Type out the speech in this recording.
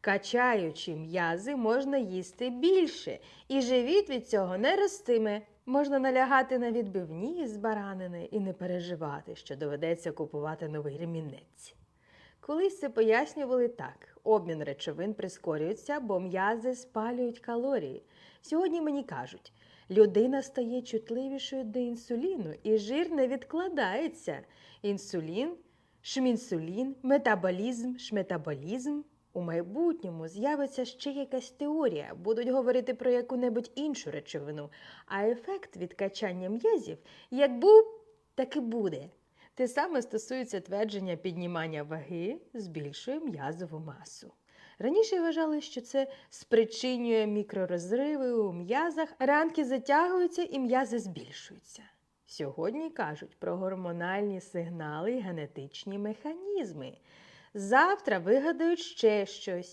Качаючи м'язи, можна їсти більше, і живіт від цього не ростиме. Можна налягати на відбивні з баранини і не переживати, що доведеться купувати новий ремінець. Колись це пояснювали так: обмін речовин прискорюється, бо м'язи спалюють калорії. Сьогодні мені кажуть, людина стає чутливішою до інсуліну, і жир не відкладається. Інсулін, шмінсулін, метаболізм, шметаболізм. У майбутньому з'явиться ще якась теорія, будуть говорити про яку-небудь іншу речовину, а ефект від качання м'язів як був, так і буде. Те саме стосується твердження піднімання ваги збільшує м'язову масу. Раніше вважали, що це спричинює мікророзриви у м'язах, ранки затягуються і м'язи збільшуються. Сьогодні кажуть про гормональні сигнали і генетичні механізми. Завтра вигадають ще щось.